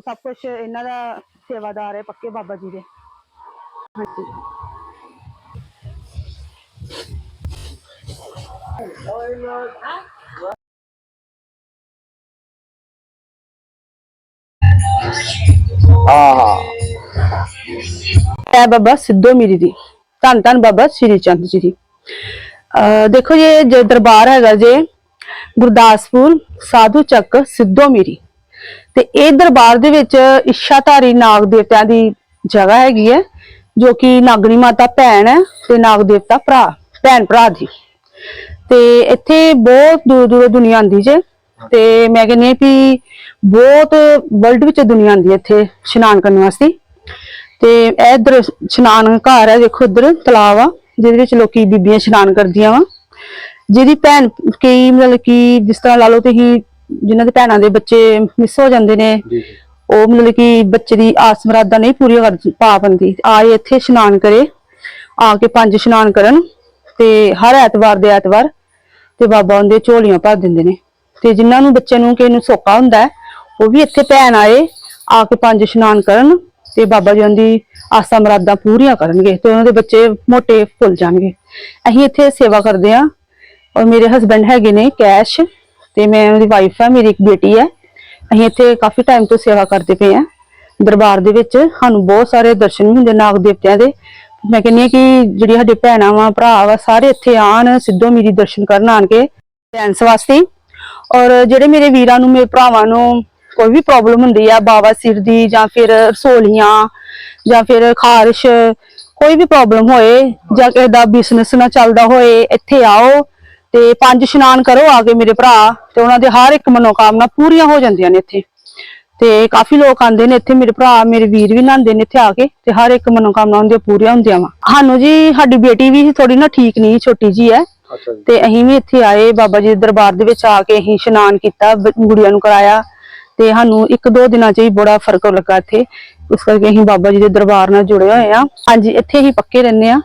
ਸਭ ਕੁਝ ਇਹਨਾਂ ਦਾ ਸੇਵਾਦਾਰ ਹੈ ਪੱਕੇ ਬਾਬਾ ਜੀ ਦੇ ਹਾਂਜੀ ਹਾਂ ਹਾਂ ਹੈ ਬਾਬਾ ਸਿੱਧੋ ਮੀਰੀ ਦੀ ਧੰਨ ਧੰਨ ਬਾਬਾ ਸ੍ਰੀ ਚੰਦ ਜੀ ਦੀ ਅਹ ਦੇਖੋ ਇਹ ਜੋ ਦਰਬਾਰ ਹੈਗਾ ਜੇ ਗੁਰਦਾਸਪੁਰ ਸਾਧੂ ਚੱਕ ਸਿੱਧੋ ਮੀਰੀ ਤੇ ਇਹ ਦਰਬਾਰ ਦੇ ਵਿੱਚ ਇੱਛਾਧਾਰੀ ਨਾਗ ਦੇਵਤਿਆਂ ਦੀ ਜਗ੍ਹਾ ਹੈਗੀ ਹੈ, ਜੋ ਕਿ ਨਾਗਣੀ ਮਾਤਾ ਭੈਣ ਹੈ ਤੇ ਨਾਗ ਦੇਵਤਾ ਭਰਾ, ਭੈਣ ਭਰਾ ਦੀ ਤੇ ਇੱਥੇ ਬਹੁਤ ਦੂਰ ਦੂਰ ਦੁਨੀਆ ਆਉਂਦੀ ਜੇ। ਤੇ ਮੈਂ ਕਹਿੰਦੀ ਵੀ ਬਹੁਤ ਵਰਲਡ ਵਿੱਚ ਦੁਨੀਆ ਆਉਂਦੀ ਹੈ ਇੱਥੇ ਇਸ਼ਨਾਨ ਕਰਨ ਵਾਸਤੇ। ਤੇ ਇਹ ਦਰ ਇਸ਼ਨਾਨ ਘਰ ਹੈ, ਦੇਖੋ ਇੱਧਰ ਤਲਾਬ ਆ, ਜਿਹਦੇ ਵਿੱਚ ਲੋਕੀ ਬੀਬੀਆਂ ਇਸ਼ਨਾਨ ਕਰਦੀਆਂ ਵਾ। ਜਿਹਦੀ ਭੈਣ ਕਈ ਮਤਲਬ ਕਿ ਜਿਸ ਤਰ੍ਹਾਂ ਲਾ ਲਓ ਤੁਸੀਂ ਜਿਨ੍ਹਾਂ ਦੇ ਭੈਣਾਂ ਦੇ ਬੱਚੇ ਮਿਸ ਹੋ ਜਾਂਦੇ ਨੇ ਉਹ ਮਤਲਬ ਕਿ ਬੱਚੇ ਦੀ ਆਸ ਮੁਰਾਦਾਂ ਨਹੀਂ ਪੂਰੀਆਂ ਕਰ ਪਾ ਪਾਉਂਦੀ। ਆਏ ਇੱਥੇ ਇਸ਼ਨਾਨ ਕਰੇ ਆ ਕੇ ਪੰਜ ਇਸ਼ਨਾਨ ਕਰਨ ਤੇ ਹਰ ਐਤਵਾਰ ਦੇ ਐਤਵਾਰ ਤੇ ਬਾਬਾ ਉਹਦੇ ਝੋਲੀਆਂ ਭਰ ਦਿੰਦੇ ਨੇ। ਤੇ ਜਿਨ੍ਹਾਂ ਨੂੰ ਬੱਚੇ ਨੂੰ ਕਿਸੇ ਨੂੰ ਸੋਕਾ ਹੁੰਦਾ ਉਹ ਵੀ ਇੱਥੇ ਭੈਣ ਆਏ ਆ ਕੇ ਪੰਜ ਇਸ਼ਨਾਨ ਕਰਨ ਤੇ ਬਾਬਾ ਜੀ ਦੀ ਆਸਾਂ ਮੁਰਾਦਾਂ ਪੂਰੀਆਂ ਕਰਨਗੇ ਤੇ ਉਹਨਾਂ ਦੇ ਬੱਚੇ ਮੋਟੇ ਫੁੱਲ ਜਾਣਗੇ। ਅਸੀਂ ਇੱਥੇ ਸੇਵਾ ਕਰਦੇ ਆ ਔਰ ਮੇਰੇ ਹਸਬੰਡ ਹੈਗੇ ਨੇ ਕੈਸ਼। ਤੇ ਮੈਂ ਉਹਦੀ ਵਾਈਫ ਆ, ਮੇਰੀ ਇੱਕ ਬੇਟੀ ਹੈ ਅਸੀਂ ਇੱਥੇ ਕਾਫੀ ਟਾਈਮ ਤੋਂ ਸੇਵਾ ਕਰਦੇ ਪਏ ਆ। ਦਰਬਾਰ ਦੇ ਵਿੱਚ ਸਾਨੂੰ ਬਹੁਤ ਸਾਰੇ ਦਰਸ਼ਨ ਵੀ ਹੁੰਦੇ ਨਾਗ ਦੇਵਤਿਆਂ ਦੇ। ਮੈਂ ਕਹਿੰਦੀ ਹਾਂ ਕਿ ਜਿਹੜੀ ਸਾਡੇ ਭੈਣਾਂ ਵਾ, ਭਰਾ ਵਾ, ਸਾਰੇ ਇੱਥੇ ਆਣ ਸਿੱਧੋ ਮੇਰੀ ਦਰਸ਼ਨ ਕਰਨ ਆਣ ਕੇ ਡਾਂਸ ਵਾਸਤੇ। ਔਰ ਜਿਹੜੇ ਮੇਰੇ ਵੀਰਾਂ ਨੂੰ, ਮੇਰੇ ਭਰਾਵਾਂ ਨੂੰ ਕੋਈ ਵੀ ਪ੍ਰੋਬਲਮ ਹੁੰਦੀ ਆ, ਬਾਵਾ ਸਿਰ ਦੀ ਜਾਂ ਫਿਰ ਰਸੋਲੀਆਂ ਜਾਂ ਫਿਰ ਖਾਰਿਸ਼, ਕੋਈ ਵੀ ਪ੍ਰੋਬਲਮ ਹੋਏ ਜਾਂ ਕਿਸੇ ਦਾ ਬਿਜ਼ਨਸ ਨਾ ਚੱਲਦਾ ਹੋਏ, ਇੱਥੇ ਆਓ। ਤੇ ਪੰਜ ਇਸ਼ਨਾਨ ਕਰੋ ਆ ਕੇ ਮੇਰੇ ਭਰਾ ਤੇ ਉਹਨਾਂ ਦੇ ਹਰ ਇੱਕ ਮਨੋਕਾਮਨਾ ਪੂਰੀਆਂ ਹੋ ਜਾਂਦੀਆਂ ਨੇ ਇੱਥੇ। ਤੇ ਕਾਫੀ ਲੋਕ ਆਉਂਦੇ ਨੇ ਇੱਥੇ ਮੇਰੇ ਭਰਾ ਮੇਰੇ ਵੀਰ ਵੀ ਨਹਾਉਂਦੇ ਨੇ ਇੱਥੇ ਆ ਕੇ ਤੇ ਹਰ ਇੱਕ ਮਨੋਕਾਮਨਾ ਉਹਦੀਆਂ ਪੂਰੀਆਂ ਹੁੰਦੀਆਂ ਵਾ। ਸਾਨੂੰ ਜੀ ਸਾਡੀ ਬੇਟੀ ਵੀ ਥੋੜੀ ਨਾ ਠੀਕ ਨਹੀਂ ਛੋਟੀ ਜੀ ਹੈ। ਤੇ ਅਸੀਂ ਵੀ ਇੱਥੇ ਆਏ ਬਾਬਾ ਜੀ ਦੇ ਦਰਬਾਰ ਦੇ ਵਿੱਚ ਆ ਕੇ ਅਸੀਂ ਇਸ਼ਨਾਨ ਕੀਤਾ ਗੁੜੀਆਂ ਨੂੰ ਕਰਾਇਆ। ਤੇ ਸਾਨੂੰ ਇੱਕ ਦੋ ਦਿਨਾਂ 'ਚ ਹੀ ਬੜਾ ਫ਼ਰਕ ਲੱਗਾ ਇੱਥੇ। ਇਸ ਕਰਕੇ ਅਸੀਂ ਬਾਬਾ ਜੀ ਦੇ ਦਰਬਾਰ ਨਾਲ ਜੁੜੇ ਹੋਏ ਆ ਹਾਂਜੀ ਇੱਥੇ ਹੀ ਪੱਕੇ ਰਹਿੰਦੇ ਆ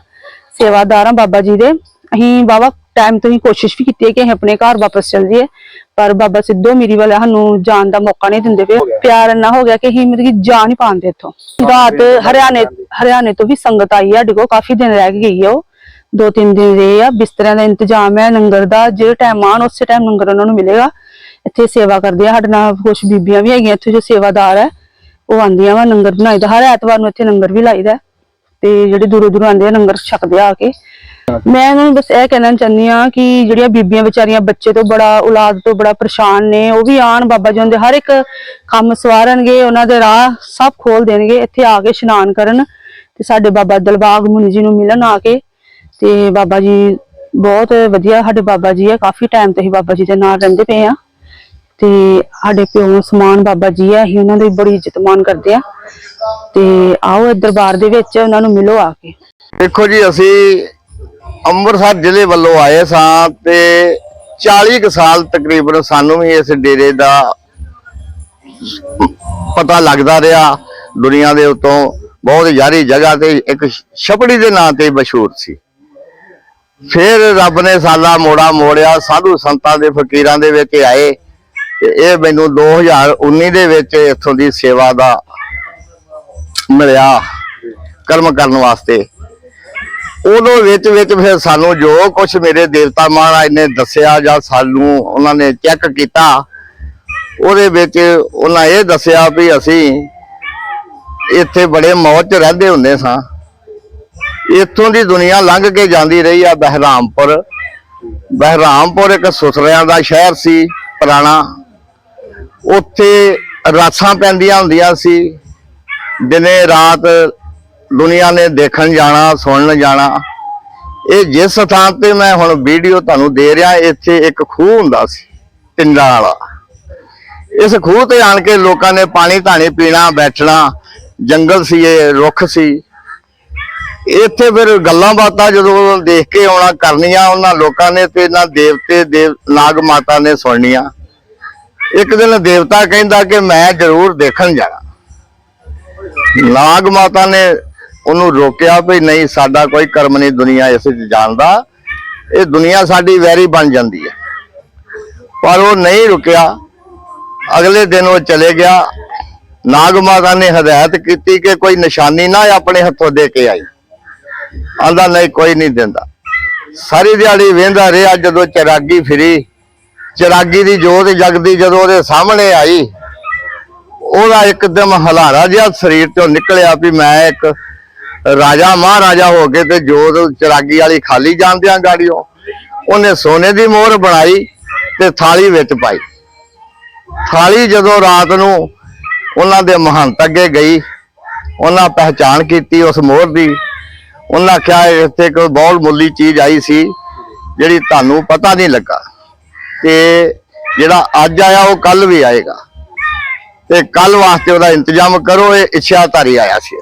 ਸੇਵਾਦਾਰ ਆ ਬਾਬਾ ਜੀ ਦੇ। ਅਸੀਂ ਬਾਬਾ ਟਾਈਮ ਤੋਂ ਹੀ ਕੋਸ਼ਿਸ਼ ਵੀ ਕੀਤੀ ਹੈ ਕਿ ਅਸੀਂ ਆਪਣੇ ਘਰ ਵਾਪਸ ਚੱਲ ਜਾਈਏ ਪਰ ਬਾਬਾ ਸਿੱਧੋ ਮੇਰੀ ਵਾਲਾ ਸਾਨੂੰ ਜਾਣ ਦਾ ਮੌਕਾ ਨਹੀਂ ਦਿੰਦੇ ਪਏ। ਪਿਆਰ ਇੰਨਾ ਹੋ ਗਿਆ ਕਿ ਅਸੀਂ ਮਤਲਬ ਕਿ ਜਾ ਨਹੀਂ ਪਾਉਂਦੇ ਇੱਥੋਂ। ਰਾਤ ਹਰਿਆਣੇ ਹਰਿਆਣੇ ਤੋਂ ਵੀ ਸੰਗਤ ਆਈ ਹੈ ਕੋਲ ਕਾਫੀ ਦਿਨ ਰਹਿ ਕੇ ਗਈ ਹੈ ਉਹ। ਦੋ ਤਿੰਨ ਦਿਨ ਰਹੇ ਆ ਬਿਸਤਰਿਆਂ ਦਾ ਇੰਤਜ਼ਾਮ ਹੈ ਲੰਗਰ ਦਾ ਜਿਹੜੇ ਟਾਈਮ ਆਉਣ ਉਸੇ ਟਾਈਮ ਲੰਗਰ ਉਹਨਾਂ ਨੂੰ ਮਿਲੇਗਾ। ਇੱਥੇ ਸੇਵਾ ਕਰਦੇ ਆ ਸਾਡੇ ਨਾਲ ਕੁਝ ਬੀਬੀਆਂ ਵੀ ਹੈਗੀਆਂ ਇੱਥੇ ਜੋ ਸੇਵਾਦਾਰ ਹੈ ਉਹ ਆਂਦੀਆਂ ਵਾ ਲੰਗਰ ਬਣਾਈਦਾ ਹਰ ਐਤਵਾਰ ਨੂੰ ਇੱਥੇ ਲੰਗਰ ਵੀ ਲਾਈਦਾ ਤੇ ਜਿਹੜੇ ਦੂਰੋਂ ਦੂਰੋਂ ਆਉਂਦੇ ਆ ਲੰਗਰ ਛਕਦੇ ਆ ਆ ਮੈਂ ਇਹਨਾਂ ਨੂੰ ਬਸ ਇਹ ਕਹਿਣਾ ਚਾਹੁੰਦੀ ਆ ਕਿ ਜਿਹੜੀਆਂ ਬੀਬੀਆਂ ਵਿਚਾਰੀਆਂ ਬੱਚੇ ਤੋਂ ਬੜਾ ਔਲਾਦ ਤੋਂ ਬੜਾ ਪਰੇਸ਼ਾਨ ਨੇ ਉਹ ਵੀ ਆਣ ਬਾਬਾ ਜੀ ਦੇ ਹਰ ਇੱਕ ਕੰਮ ਸਵਾਰਨਗੇ ਉਹਨਾਂ ਦੇ ਰਾਹ ਸਭ ਖੋਲ ਦੇਣਗੇ ਇੱਥੇ ਆ ਕੇ ਇਸ਼ਨਾਨ ਕਰਨ ਤੇ ਸਾਡੇ ਬਾਬਾ ਦਲਬਾਗ ਮੁਨੀ ਜੀ ਨੂੰ ਮਿਲਣ ਆ ਕੇ ਤੇ ਬਾਬਾ ਜੀ ਬਹੁਤ ਵਧੀਆ ਸਾਡੇ ਬਾਬਾ ਜੀ ਆ ਕਾਫੀ ਟਾਈਮ ਤੋਂ ਹੀ ਬਾਬਾ ਜੀ ਦੇ ਨਾਲ ਰਹਿੰਦੇ ਪਏ ਆ ਤੇ ਸਾਡੇ ਪਿਓ ਸਮਾਨ ਬਾਬਾ ਜੀ ਆ ਅਸੀਂ ਉਹਨਾਂ ਦੀ ਬੜੀ ਇੱਜ਼ਤ ਮਾਨ ਕਰਦੇ ਆ ਤੇ ਆਓ ਇਹ ਦਰਬਾਰ ਦੇ ਵਿੱਚ ਉਹਨਾਂ ਨੂੰ ਮਿਲੋ ਆ ਕੇ। ਦੇਖੋ ਜੀ ਅਸੀਂ ਅੰਮ੍ਰਿਤਸਰ ਜ਼ਿਲ੍ਹੇ ਵੱਲੋਂ ਆਏ ਸਾਂ ਤੇ 40 ਕੁ ਸਾਲ ਤਕਰੀਬਨ ਸਾਨੂੰ ਵੀ ਇਸ ਡੇਰੇ ਦਾ ਪਤਾ ਲੱਗਦਾ ਰਿਹਾ। ਦੁਨੀਆ ਦੇ ਉਤੋਂ ਬਹੁਤ ਯਾਰੀ ਜਗ੍ਹਾ ਤੇ ਇੱਕ ਛਪੜੀ ਦੇ ਨਾਂ ਤੇ ਮਸ਼ਹੂਰ ਸੀ। ਫਿਰ ਰੱਬ ਨੇ ਸਾਲਾ ਮੋੜਾ ਮੋੜਿਆ, ਸਾਧੂ ਸੰਤਾਂ ਦੇ ਫਕੀਰਾਂ ਦੇ ਵਿੱਚ ਆਏ ਤੇ ਇਹ ਮੈਨੂੰ 2019 ਦੇ ਵਿੱਚ ਇੱਥੋਂ ਦੀ ਸੇਵਾ ਦਾ ਮਿਲਿਆ ਕਰਮ ਕਰਨ ਵਾਸਤੇ। ਉਦੋਂ ਵਿੱਚ ਵਿੱਚ ਫਿਰ ਸਾਨੂੰ ਜੋ ਕੁਝ ਮੇਰੇ ਦੇਵਤਾ ਮਹਾਰਾਜ ਨੇ ਦੱਸਿਆ ਜਾਂ ਸਾਨੂੰ ਉਹਨਾਂ ਨੇ ਚੈੱਕ ਕੀਤਾ, ਉਹਦੇ ਵਿੱਚ ਉਹਨਾਂ ਇਹ ਦੱਸਿਆ ਵੀ ਅਸੀਂ ਇੱਥੇ ਬੜੇ ਮੌਜ 'ਚ ਰਹਿੰਦੇ ਹੁੰਦੇ ਸਾਂ। ਇੱਥੋਂ ਦੀ ਦੁਨੀਆ ਲੰਘ ਕੇ ਜਾਂਦੀ ਰਹੀ ਆ ਬਹਿਰਾਮਪੁਰ। ਬਹਿਰਾਮਪੁਰ ਇੱਕ ਸੁਥਰਿਆਂ ਦਾ ਸ਼ਹਿਰ ਸੀ, ਪੁਰਾਣਾ। ਉੱਥੇ ਰਾਸਾਂ ਪੈਂਦੀਆਂ ਹੁੰਦੀਆਂ ਸੀ। ਦਿਨੇ ਰਾਤ ਦੁਨੀਆ ਨੇ ਦੇਖਣ ਜਾਣਾ, ਸੁਣਨ ਜਾਣਾ। ਇਹ ਜਿਸ ਥਾਂ ਤੇ ਮੈਂ ਹੁਣ ਵੀਡੀਓ ਤੁਹਾਨੂੰ ਦੇ ਰਿਹਾ, ਇੱਥੇ ਇੱਕ ਖੂਹ ਹੁੰਦਾ ਸੀ, ਪਿੰਡਾਂ ਵਾਲਾ। ਇਸ ਖੂਹ ਤੇ ਆਣ ਕੇ ਲੋਕਾਂ ਨੇ ਪਾਣੀ ਧਾਣੀ ਪੀਣਾ, ਬੈਠਣਾ, ਜੰਗਲ ਸੀ, ਇਹ ਰੁੱਖ ਸੀ। ਇੱਥੇ ਫਿਰ ਗੱਲਾਂ ਬਾਤਾਂ ਜਦੋਂ ਦੇਖ ਕੇ ਆਉਣਾ ਕਰਨੀਆਂ ਉਹਨਾਂ ਲੋਕਾਂ ਨੇ ਤੇ ਇਹਨਾਂ ਦੇਵਤੇ, ਦੇਵ, ਨਾਗ ਮਾਤਾ ਨੇ ਸੁਣਨੀਆਂ। ਇੱਕ ਦਿਨ ਦੇਵਤਾ ਕਹਿੰਦਾ ਕਿ ਮੈਂ ਜ਼ਰੂਰ ਦੇਖਣ ਜਾਣਾ। ਨਾਗ ਮਾਤਾ ਨੇ ਉਹਨੂੰ ਰੋਕਿਆ ਵੀ ਨਹੀਂ, ਸਾਡਾ ਕੋਈ ਕਰਮ ਨਹੀਂ ਦੁਨੀਆ ਇਸ ਵਿੱਚ ਜਾਣਦਾ। ਇਹ ਦੁਨੀਆ ਸਾਡੀ ਵੈਰੀ ਬਣ ਜਾਂਦੀ ਹੈ। ਪਰ ਉਹ ਨਹੀਂ ਰੁਕਿਆ। ਅਗਲੇ ਦਿਨ ਉਹ ਚਲੇ ਗਿਆ। ਨਾਗ ਮਾਤਾ ਨੇ ਹਦਾਇਤ ਕੀਤੀ ਕਿ ਕੋਈ ਨਿਸ਼ਾਨੀ ਨਾ ਆਪਣੇ ਹੱਥੋਂ ਦੇ ਕੇ ਆਈ। ਆਂਦਾ ਨਹੀਂ, ਕੋਈ ਨਹੀਂ ਦਿੰਦਾ। ਸਾਰੀ ਦਿਹਾੜੀ ਵੇਂਦਾ ਰਿਹਾ ਜਦੋਂ ਚਰਾਗੀ ਫਿਰੀ। ਚਰਾਗੀ ਦੀ ਜੋਤ ਜਗਦੀ ਜਦੋਂ ਉਹਦੇ ਸਾਹਮਣੇ ਆਈ। ਉਹਦਾ ਇੱਕਦਮ ਹਲਾਰਾ ਜਿਹਾ ਸਰੀਰ ਚੋਂ ਨਿਕਲਿਆ ਵੀ ਮੈਂ ਇੱਕ ਰਾਜਾ ਮਹਾਰਾਜਾ ਹੋ ਕੇ ਤੇ ਜੋਤ ਚਰਾਗੀ ਵਾਲੀ ਖਾਲੀ ਜਾਂਦਿਆਂ ਗਾੜੀਓ। ਉਹਨੇ ਸੋਨੇ ਦੀ ਮੋਹਰ ਬਣਾਈ ਤੇ ਥਾਲੀ ਵਿੱਚ ਪਾਈ। ਥਾਲੀ ਜਦੋਂ ਰਾਤ ਨੂੰ ਉਹਨਾਂ ਦੇ ਮਹੰਤ ਅੱਗੇ ਗਈ, ਉਹਨਾਂ ਪਹਿਚਾਣ ਕੀਤੀ ਉਸ ਮੋਹਰ ਦੀ। ਉਹਨਾਂ ਕਿਹਾ, ਇੱਥੇ ਕੋਈ ਬਹੁਤ ਮੁੱਲੀ ਚੀਜ਼ ਆਈ ਸੀ, ਜਿਹੜੀ ਤੁਹਾਨੂੰ ਪਤਾ ਨਹੀਂ ਲੱਗਾ। ਤੇ ਜਿਹੜਾ ਅੱਜ ਆਇਆ, ਉਹ ਕੱਲ ਵੀ ਆਏਗਾ। ਤੇ ਕੱਲ ਵਾਸਤੇ ਉਹਦਾ ਇੰਤਜ਼ਾਮ ਕਰੋ, ਇਹ ਇੱਛਾਧਾਰੀ ਆਇਆ ਸੀ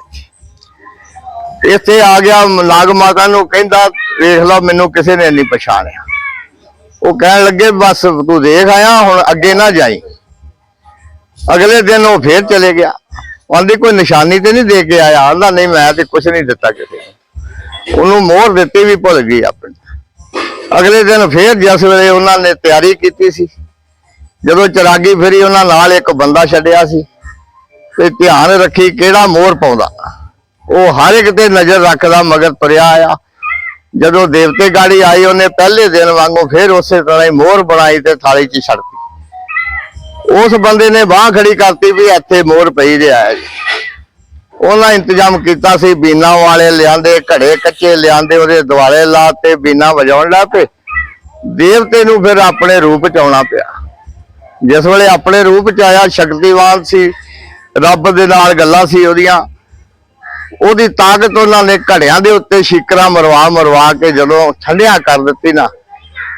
ਇੱਥੇ ਆ ਗਿਆ ਨਾਗ ਮਾਤਾ ਨੂੰ ਕਹਿੰਦਾ, ਵੇਖ ਲਓ ਮੈਨੂੰ ਕਿਸੇ ਨੇ ਨਹੀਂ ਪਛਾਣਿਆ। ਉਹ ਕਹਿਣ ਲੱਗੇ, ਬਸ ਤੂੰ ਦੇਖ ਆਇਆ, ਹੁਣ ਅੱਗੇ ਨਾ ਜਾਈ। ਅਗਲੇ ਦਿਨ ਉਹ ਫੇਰ ਚਲੇ ਗਿਆ। ਉਹਦੀ ਕੋਈ ਨਿਸ਼ਾਨੀ ਤੇ ਨਹੀਂ ਦੇ ਕੇ ਆਇਆ? ਆਂਦਾ ਨਹੀਂ, ਮੈਂ ਤੇ ਕੁਝ ਨਹੀਂ ਦਿੱਤਾ ਕਿਸੇ ਨੂੰ। ਉਹਨੂੰ ਮੋਹਰ ਦਿੱਤੀ ਵੀ ਭੁੱਲ ਗਈ ਆਪਣੀ। ਅਗਲੇ ਦਿਨ ਫੇਰ ਜਿਸ ਵੇਲੇ ਉਹਨਾਂ ਨੇ ਤਿਆਰੀ ਕੀਤੀ ਸੀ, ਜਦੋਂ ਚਰਾਗੀ ਫਿਰੀ ਉਹਨਾਂ ਨਾਲ ਇੱਕ ਬੰਦਾ ਛੱਡਿਆ ਸੀ, ਤੇ ਧਿਆਨ ਰੱਖੀ ਕਿਹੜਾ ਮੋਹਰ ਪਾਉਂਦਾ। ਉਹ ਹਰ ਇੱਕ ਤੇ ਨਜ਼ਰ ਰੱਖਦਾ ਮਗਰ ਤੁਰਿਆ ਆਇਆ। ਜਦੋਂ ਦੇਵਤੇ ਗਾੜੀ ਆਈ, ਉਹਨੇ ਪਹਿਲੇ ਦਿਨ ਵਾਂਗੂ ਫੇਰ ਉਸੇ ਤਰ੍ਹਾਂ ਹੀ ਮੋਹਰ ਬਣਾਈ ਤੇ ਥਾਲੀ 'ਚ ਛੱਡਤੀ ਉਸ ਬੰਦੇ ਨੇ ਬਾਹ ਖੜੀ ਕਰਤੀ ਵੀ ਇੱਥੇ ਮੋਹਰ ਪਈ ਰਿਹਾ ਹੈ ਜੀ। ਉਹਨਾਂ ਇੰਤਜ਼ਾਮ ਕੀਤਾ ਸੀ, ਬੀਨਾ ਵਾਲੇ ਲਿਆਂਦੇ, ਘੜੇ ਕੱਚੇ ਲਿਆਂਦੇ, ਉਹਦੇ ਦੁਆਲੇ ਲਾਤੇ, ਬੀਨਾ ਵਜਾਉਣ ਲੱਗ ਪਏ। ਦੇਵਤੇ ਨੂੰ ਫਿਰ ਆਪਣੇ ਰੂਪ ਚ ਆਉਣਾ ਪਿਆ। ਜਿਸ ਵੇਲੇ ਆਪਣੇ ਰੂਪ ਚ ਆਇਆ, ਸ਼ਕਤੀਵਾਨ ਸੀ, ਰੱਬ ਦੇ ਨਾਲ ਗੱਲਾਂ ਸੀ ਉਹਦੀਆਂ। ਉਹਦੀ ਤਾਕਤ ਉਹਨਾਂ ਨੇ ਘੜਿਆਂ ਦੇ ਉੱਤੇ ਸ਼ਿਕਰਾਂ ਮਰਵਾ ਮਰਵਾ ਕੇ ਜਦੋਂ ਠੰਡਿਆ ਕਰ ਦਿੱਤੀ ਨਾ,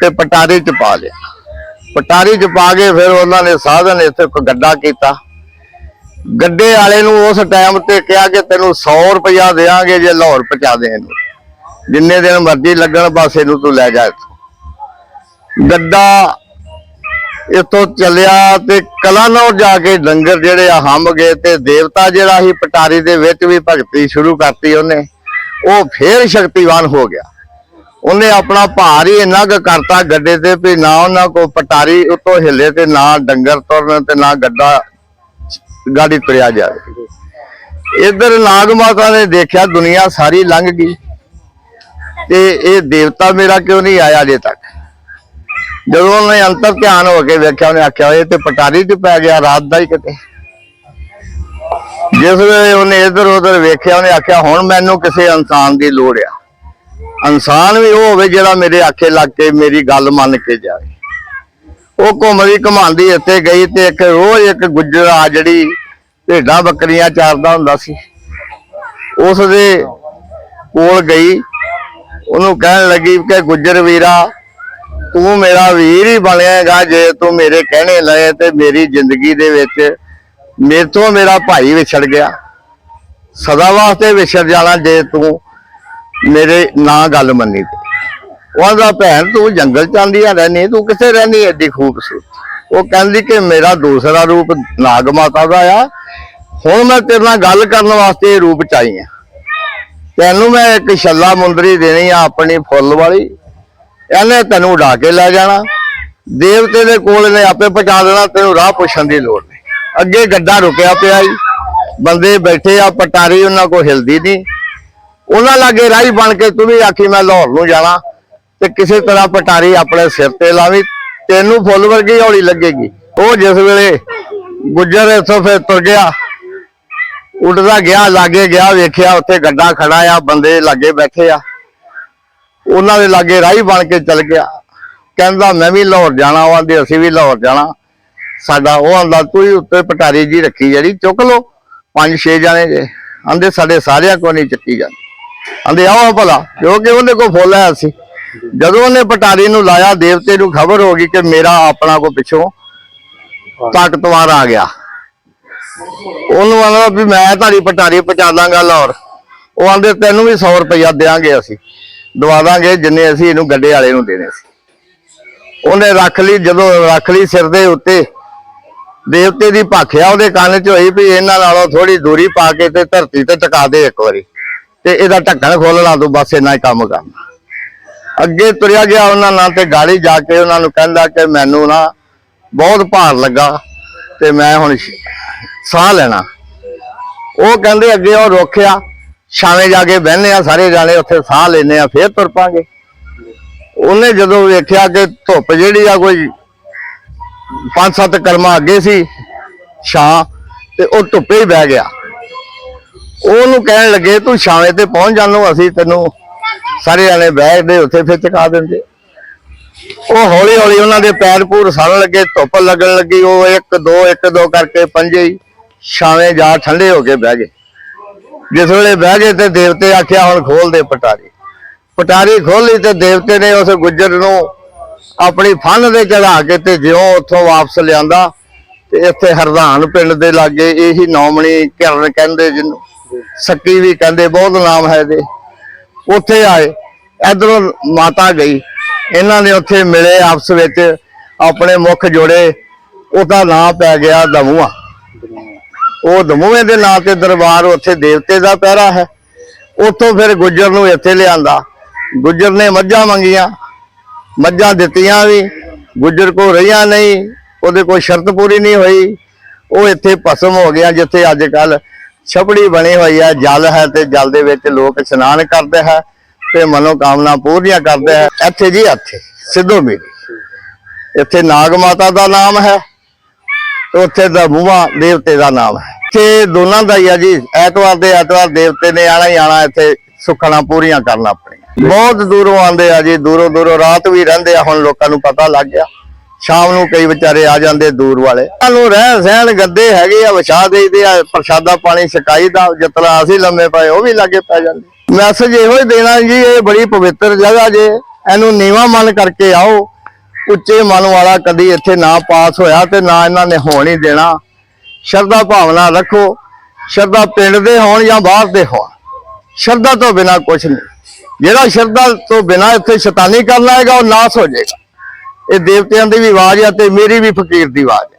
ਤੇ ਪਟਾਰੀ ਚ ਪਾ ਲਿਆ। ਪਟਾਰੀ ਚ ਪਾ ਕੇ ਫਿਰ ਉਹਨਾਂ ਨੇ ਸਾਧਨ ਇੱਥੇ ਇੱਕ ਗੱਡਾ ਕੀਤਾ। ਗੱਡੇ ਵਾਲੇ ਨੂੰ ਉਸ ਟਾਈਮ ਤੇ ਕਿਹਾ ਕਿ ਤੈਨੂੰ 100 ਰੁਪਇਆ ਦੇਾਂਗੇ ਜੇ ਲਾਹੌਰ ਪਹੁੰਚਾ ਦੇ ਇਹਨੂੰ। ਜਿੰਨੇ ਦਿਨ ਮਰਜ਼ੀ ਲੱਗਣ, ਬਸ ਇਹਨੂੰ ਤੂੰ ਲੈ ਜਾ ਇੱਥੋਂ। ਗੱਡਾ ਇੱਥੋਂ ਚੱਲਿਆ ਤੇ ਕਲਾਨੌਰ ਜਾ ਕੇ ਡੰਗਰ ਜਿਹੜੇ ਆ ਹੰਮ ਗਏ ਤੇ ਦੇਵਤਾ ਜਿਹੜਾ ਸੀ ਪਟਾਰੀ ਦੇ ਵਿੱਚ ਵੀ ਭਗਤੀ ਸ਼ੁਰੂ ਕਰਤੀ ਉਹਨੇ, ਉਹ ਫੇਰ ਸ਼ਕਤੀਵਾਨ ਹੋ ਗਿਆ। ਉਹਨੇ ਆਪਣਾ ਭਾਰ ਹੀ ਇੰਨਾ ਕੁ ਕਰਤਾ ਗੱਡੇ ਤੇ ਵੀ ਨਾ ਉਹਨਾਂ ਕੋ ਪਟਾਰੀ ਉਤੋਂ ਹਿੱਲੇ ਤੇ ਨਾ ਡੰਗਰ ਤੁਰਨ ਤੇ ਨਾ ਗੱਡਾ ਗਾੜੀ ਤੁਰਿਆ ਜਾਵੇ। ਇਧਰ ਨਾਗ ਮਾਤਾ ਨੇ ਦੇਖਿਆ ਦੁਨੀਆ ਸਾਰੀ ਲੰਘ ਗਈ ਤੇ ਇਹ ਦੇਵਤਾ ਮੇਰਾ ਕਿਉਂ ਨਹੀਂ ਆਇਆ ਅਜੇ ਤੱਕ? ਜਦੋਂ ਉਹਨੇ ਅੰਤਰ ਧਿਆਨ ਹੋ ਕੇ ਵੇਖਿਆ, ਉਹਨੇ ਆਖਿਆ, ਇਹ ਤੇ ਪਟਾਰੀ ਤੇ ਪੈ ਗਿਆ, ਰਾਤ ਦਾ ਹੀ ਕਿਤੇ। ਜਿਸ ਵੇਲੇ ਉਹਨੇ ਇੱਧਰ ਉਧਰ ਵੇਖਿਆ, ਉਹਨੇ ਆਖਿਆ, ਹੁਣ ਮੈਨੂੰ ਕਿਸੇ ਇਨਸਾਨ ਦੀ ਲੋੜ ਆ। ਇਨਸਾਨ ਵੀ ਉਹ ਹੋਵੇ ਜਿਹੜਾ ਮੇਰੇ ਆਖੇ ਲੱਗ ਕੇ ਮੇਰੀ ਗੱਲ ਮੰਨ ਕੇ ਜਾਵੇ। ਉਹ ਘੁੰਮਦੀ ਘਮਾਉਂਦੀ ਇੱਥੇ ਗਈ ਤੇ ਇੱਕ ਰੋਜ਼ ਇੱਕ ਗੁੱਜਰ ਆ ਜਿਹੜੀ ਭੇਡਾਂ ਬੱਕਰੀਆਂ ਚਾਰਦਾ ਹੁੰਦਾ ਸੀ। ਉਸ ਦੇ ਕੋਲ ਗਈ, ਉਹਨੂੰ ਕਹਿਣ ਲੱਗੀ ਕਿ ਗੁੱਜਰ ਵੀਰਾ ਤੂੰ ਮੇਰਾ ਵੀਰ ਹੀ ਬਣੇਗਾ, ਜੇ ਤੂੰ ਮੇਰੇ ਕਹਿਣੇ ਲਏ ਤੇ ਮੇਰੀ ਜ਼ਿੰਦਗੀ ਦੇ ਵਿੱਚ ਮੇਰੇ ਤੋਂ ਮੇਰਾ ਭਾਈ ਵਿਛੜ ਗਿਆ। ਸਦਾ ਵਾਸਤੇ ਵਿਛੜ ਜਾਣਾ ਜੇ ਤੂੰ ਮੇਰੇ ਨਾਂ ਗੱਲ ਮੰਨੀ। ਤੇ ਉਹਦਾ ਭੈਣ, ਤੂੰ ਜੰਗਲ ਚ ਆਂਦੀ ਆ ਰਹਿਨੀ ਤੂੰ ਕਿੱਥੇ ਰਹਿਨੀ ਐਡੀ ਖੂਬਸੂਰਤ? ਉਹ ਕਹਿੰਦੀ ਕਿ ਮੇਰਾ ਦੂਸਰਾ ਰੂਪ ਨਾਗ ਮਾਤਾ ਦਾ ਆ। ਹੁਣ ਮੈਂ ਤੇਰੇ ਨਾਲ ਗੱਲ ਕਰਨ ਵਾਸਤੇ ਇਹ ਰੂਪ ਚ ਆਈ ਆ। ਤੈਨੂੰ ਮੈਂ ਇੱਕ ਛੱਲਾ ਮੁੰਦਰੀ ਦੇਣੀ ਆ, ਆਪਣੀ ਫੁੱਲ ਵਾਲੀ। ਇਹਨੇ ਤੈਨੂੰ ਉਡਾ ਕੇ ਲੈ ਜਾਣਾ। ਦੇਵਤੇ ਦੇ ਕੋਲ ਨੇ ਆਪੇ ਪਹੁੰਚਾ ਦੇਣਾ, ਤੈਨੂੰ ਰਾਹ ਪੁੱਛਣ ਦੀ ਲੋੜ ਨਹੀਂ। ਅੱਗੇ ਗੱਡਾ ਰੁਕਿਆ ਪਿਆ ਈ ਬੰਦੇ ਬੈਠੇ ਆ, ਪਟਾਰੀ ਉਹਨਾਂ ਕੋ ਹਿਲਦੀ ਨਹੀਂ। ਉਹਨਾਂ ਲਾਗੇ ਰਾਹੀ ਬਣ ਕੇ ਤੂੰ ਵੀ ਆਖੀ, ਮੈਂ ਲਾਹੌਰ ਨੂੰ ਜਾਣਾ ਤੇ ਕਿਸੇ ਤਰ੍ਹਾਂ ਪਟਾਰੀ ਆਪਣੇ ਸਿਰ ਤੇ ਲਾਵੀ। ਤੈਨੂੰ ਫੁੱਲ ਵਰਗੀ ਹੌਲੀ ਲੱਗੇਗੀ। ਉਹ ਜਿਸ ਵੇਲੇ ਗੁੱਜਰ ਇੱਥੋਂ ਫੇਰ ਤੁਰ ਗਿਆ। ਉੱਡਦਾ ਗਿਆ, ਲਾਗੇ ਗਿਆ, ਵੇਖਿਆ ਉੱਥੇ ਗੱਡਾ ਖੜਾ ਆ, ਬੰਦੇ ਲਾਗੇ ਬੈਠੇ ਆ। ਉਹਨਾਂ ਦੇ ਲਾਗੇ ਰਾਹੀ ਬਣ ਕੇ ਚਲ ਗਿਆ। ਕਹਿੰਦਾ, ਮੈਂ ਵੀ ਲਾਹੌਰ ਜਾਣਾ ਆਂਦੇ ਅਸੀਂ ਵੀ ਲਾਹੌਰ ਜਾਣਾ। ਸਾਡਾ ਉਹ ਆਂਦਾ ਤੂੰ ਹੀ ਉੱਤੇ ਪਟਾਰੀ ਜੀ ਰੱਖੀ ਜਿਹੜੀ, ਚੁੱਕ ਲੋ ਪੰਜ, ਛੇ ਜਾਣੇ ਜੇ। ਆਂਦੇ, ਸਾਡੇ ਸਾਰਿਆਂ ਕੋ ਨਹੀਂ ਚੱਕੀ ਜਾਂਦੀ। ਆਂਦੇ, ਆਓ ਭਲਾ ਕਿਉਂਕਿ ਉਹਦੇ ਕੋ ਫੁੱਲ ਆਇਆ ਸੀ ਜਦੋਂ ਉਹਨੇ ਪਟਾਰੀ ਨੂੰ ਲਾਇਆ, ਦੇਵਤੇ ਨੂੰ ਖਬਰ ਹੋ ਗਈ ਕਿ ਮੇਰਾ ਆਪਣਾ ਕੋ ਪਿੱਛੋਂ ਤਾਕਤਵਾਰ ਆ ਗਿਆ। ਉਹਨੂੰ ਆਂਦਾ ਵੀ ਮੈਂ ਤੁਹਾਡੀ ਪਟਾਰੀ ਪਹੁੰਚਾ ਦਾਂਗਾ ਲਾਹੌਰ। ਉਹ ਆਂਦੇ, ਤੈਨੂੰ ਵੀ 100 ਰੁਪਇਆ ਦੇਾਂਗੇ ਅਸੀਂ। ਦਵਾ ਦਾਂਗੇ ਜਿੰਨੇ ਅਸੀਂ ਇਹਨੂੰ ਗੱਡੇ ਵਾਲੇ ਨੂੰ ਦੇਣੇ ਸੀ। ਉਹਨੇ ਰੱਖ ਲਈ, ਜਦੋਂ ਰੱਖ ਲਈ ਸਿਰ ਦੇ ਉੱਤੇ ਦੇਵਤੇ ਦੀ ਭਾਖਿਆ ਉਹਦੇ ਕੰਨ 'ਚ ਹੋਈ ਵੀ ਇਹਨਾਂ ਨਾਲੋਂ ਥੋੜੀ ਦੂਰੀ ਪਾ ਕੇ ਤੇ ਧਰਤੀ ਤੇ ਟਿਕਾ ਦੇ ਇੱਕ ਵਾਰੀ। ਤੇ ਇਹਦਾ ਢੱਕਣ ਖੋਲ ਲਾ ਤੂੰ, ਬਸ ਇੰਨਾ ਹੀ ਕੰਮ ਕਰਨਾ। ਅੱਗੇ ਤੁਰਿਆ ਗਿਆ ਉਹਨਾਂ ਨਾਲ ਤੇ ਗਾੜੀ ਜਾ ਕੇ ਉਹਨਾਂ ਨੂੰ ਕਹਿੰਦਾ ਕਿ ਮੈਨੂੰ ਨਾ ਬਹੁਤ ਭਾਰ ਲੱਗਾ ਤੇ ਮੈਂ ਹੁਣ ਸਾਹ ਲੈਣਾ। ਉਹ ਕਹਿੰਦੇ ਅੱਗੇ ਉਹ ਰੋਕਿਆ ਛਾਵੇਂ ਜਾ ਕੇ ਬਹਿੰਦੇ ਆ, ਸਾਰੇ ਜਾਣੇ ਉੱਥੇ ਸਾਹ ਲੈਨੇ ਆ, ਫੇਰ ਤੁਰ ਪਾਂਗੇ। ਉਹਨੇ ਜਦੋਂ ਵੇਖਿਆ ਕਿ ਧੁੱਪ ਜਿਹੜੀ ਆ ਕੋਈ ਪੰਜ ਸੱਤ ਕਰਮਾ ਅੱਗੇ ਸੀ, ਛਾਂ, ਤੇ ਉਹ ਧੁੱਪੇ ਹੀ ਬਹਿ ਗਿਆ। ਉਹਨੂੰ ਕਹਿਣ ਲੱਗੇ, ਤੂੰ ਛਾਵੇਂ ਤੇ ਪਹੁੰਚ ਜਾਨੋ ਅਸੀਂ ਤੈਨੂੰ ਸਾਰੇ ਜਾਣੇ ਬੈਠਦੇ ਉੱਥੇ ਫਿਰ ਚਕਾ ਦਿੰਦੇ। ਉਹ ਹੌਲੀ ਹੌਲੀ ਉਹਨਾਂ ਦੇ ਪੈਰ ਪੂਰ ਸੜਨ ਲੱਗੇ, ਧੁੱਪ ਲੱਗਣ ਲੱਗੀ, ਉਹ ਇੱਕ, ਦੋ ਇੱਕ, ਦੋ ਕਰਕੇ ਪੰਜੇ ਹੀ ਛਾਵੇਂ ਜਾ ਠੰਡੇ ਹੋ ਕੇ ਬਹਿ ਗਏ। ਜਿਸ ਵੇਲੇ ਬਹਿ ਗਏ ਤੇ ਦੇਵਤੇ ਆਖਿਆ, ਹੁਣ ਖੋਲ ਦੇ ਪਟਾਰੀ। ਪਟਾਰੀ ਖੋਲੀ ਤੇ ਦੇਵਤੇ ਨੇ ਉਸ ਗੁੱਜਰ ਨੂੰ ਆਪਣੀ ਫਨ ਦੇ ਚੜਾ ਕੇ ਤੇ ਜਿਉਂ ਉੱਥੋਂ ਵਾਪਸ ਲਿਆਂਦਾ ਤੇ ਇੱਥੇ ਹਰਦਾਨ ਪਿੰਡ ਦੇ ਲਾਗੇ ਇਹੀ ਨੌਮਣੀ ਕਿਰਨ ਕਹਿੰਦੇ, ਜਿਹਨੂੰ ਸੱਕੀ ਵੀ ਕਹਿੰਦੇ, ਬਹੁਤ ਨਾਮ ਹੈ ਇਹਦੇ। ਉੱਥੇ ਆਏ, ਇਧਰੋਂ ਮਾਤਾ ਗਈ। ਇਹਨਾਂ ਨੇ ਉੱਥੇ ਮਿਲੇ, ਆਪਸ ਵਿੱਚ ਆਪਣੇ ਮੁਖ ਜੋੜੇ, ਉਹਦਾ ਨਾਂ ਪੈ ਗਿਆ ਦਮੂਆ। ਉਹ ਦਮੂਏ ਦੇ ਨਾਂ ਤੇ ਦਰਬਾਰ ਉੱਥੇ ਦੇਵਤੇ ਦਾ ਪਹਿਰਾ ਹੈ। ਉੱਥੋਂ ਫਿਰ ਗੁੱਜਰ ਨੂੰ ਇੱਥੇ ਲਿਆਂਦਾ। ਗੁੱਜਰ ਨੇ ਮੱਝਾਂ ਮੰਗੀਆਂ। ਮੱਝਾਂ ਦਿੱਤੀਆਂ ਵੀ। ਗੁੱਜਰ ਕੋ ਰਹੀਆਂ ਨਹੀਂ। ਉਹਦੇ ਕੋਈ ਸ਼ਰਤ ਪੂਰੀ ਨਹੀਂ ਹੋਈ। ਉਹ ਇੱਥੇ ਭਸਮ ਹੋ ਗਿਆ, ਜਿੱਥੇ ਅੱਜ ਕੱਲ ਛਪੜੀ ਬਣੀ ਹੋਈ ਹੈ। ਜਲ ਹੈ ਤੇ ਜਲ ਦੇ ਵਿੱਚ ਲੋਕ ਇਸ਼ਨਾਨ ਕਰਦੇ ਹੈ ਤੇ ਮਨੋ ਕਾਮਨਾ ਪੂਰੀਆਂ ਕਰਦੇ ਹੈ। ਇੱਥੇ ਜੀ ਇੱਥੇ, ਸਿੱਧੋ ਮੇਰੀ। ਇੱਥੇ ਨਾਗ ਮਾਤਾ ਦਾ ਨਾਮ ਹੈ। ਉੱਥੇ ਦਾ ਮੂਹਾ ਦੇਵਤੇ ਦਾ ਨਾਮ ਹੈ। ਤੇ ਦੋਨਾਂ ਦਾ ਹੀ ਆ ਜੀ, ਐਤਵਾਰ ਦੇ ਐਤਵਾਰ ਦੇਵਤੇ ਨੇ ਆਣਾ ਹੀ ਆਣਾ, ਇੱਥੇ ਸੁੱਖਣਾ ਪੂਰੀਆਂ ਕਰਨ ਆਪਣੀਆਂ। ਬਹੁਤ ਦੂਰੋਂ ਆਉਂਦੇ ਆ ਜੀ, ਦੂਰੋਂ ਦੂਰੋਂ ਰਾਤ ਵੀ ਰਹਿੰਦੇ ਆ, ਹੁਣ ਲੋਕਾਂ ਨੂੰ ਪਤਾ ਲੱਗ ਗਿਆ। ਸ਼ਾਮ ਨੂੰ ਕਈ ਵਿਚਾਰੇ ਆ ਜਾਂਦੇ ਦੂਰ ਵਾਲੇ। ਸਾਨੂੰ ਰਹਿਣ ਸਹਿਣ ਗੱਦੇ ਹੈਗੇ ਆ, ਵਿਛਾ ਦੇਈਦੇ ਆ, ਪ੍ਰਸ਼ਾਦਾ ਪਾਣੀ, ਛਕਾਈ ਦਾ ਜਿਤਨਾ ਅਸੀਂ ਲੰਮੇ ਪਏ, ਉਹ ਵੀ ਲਾਗੇ ਪੈ ਜਾਂਦੇ। ਮੈਸੇਜ ਇਹੋ ਹੀ ਦੇਣਾ ਜੀ, ਇਹ ਬੜੀ ਪਵਿੱਤਰ ਜਗ੍ਹਾ ਜੇ, ਇਹਨੂੰ ਨੀਵਾ ਮਨ ਕਰਕੇ ਆਓ। ਉੱਚੇ ਮਨ ਵਾਲਾ ਕਦੀ ਇੱਥੇ ਨਾ ਪਾਸ ਹੋਇਆ ਤੇ ਨਾ ਇਹਨਾਂ ਨੇ ਹੋਣ ਹੀ ਦੇਣਾ। ਸ਼ਰਧਾ ਭਾਵਨਾ ਰੱਖੋ, ਸ਼ਰਧਾ ਪਿੰਡ ਦੇ ਹੋਣ ਜਾਂ ਬਾਹਰ ਦੇ ਹੋਣ। ਸ਼ਰਧਾ ਤੋਂ ਬਿਨਾ ਕੁਝ ਨਹੀਂ। ਜਿਹੜਾ ਸ਼ਰਧਾ ਤੋਂ ਬਿਨਾ ਇੱਥੇ ਸ਼ੈਤਾਨੀ ਕਰ ਲਾਏਗਾ ਉਹ ਨਾਸ ਹੋ ਜਾਏਗਾ। ਇਹ ਦੇਵਤਿਆਂ ਦੀ ਵੀ ਆਵਾਜ਼ ਆ ਤੇ ਮੇਰੀ ਵੀ ਫਕੀਰ ਦੀ ਆਵਾਜ਼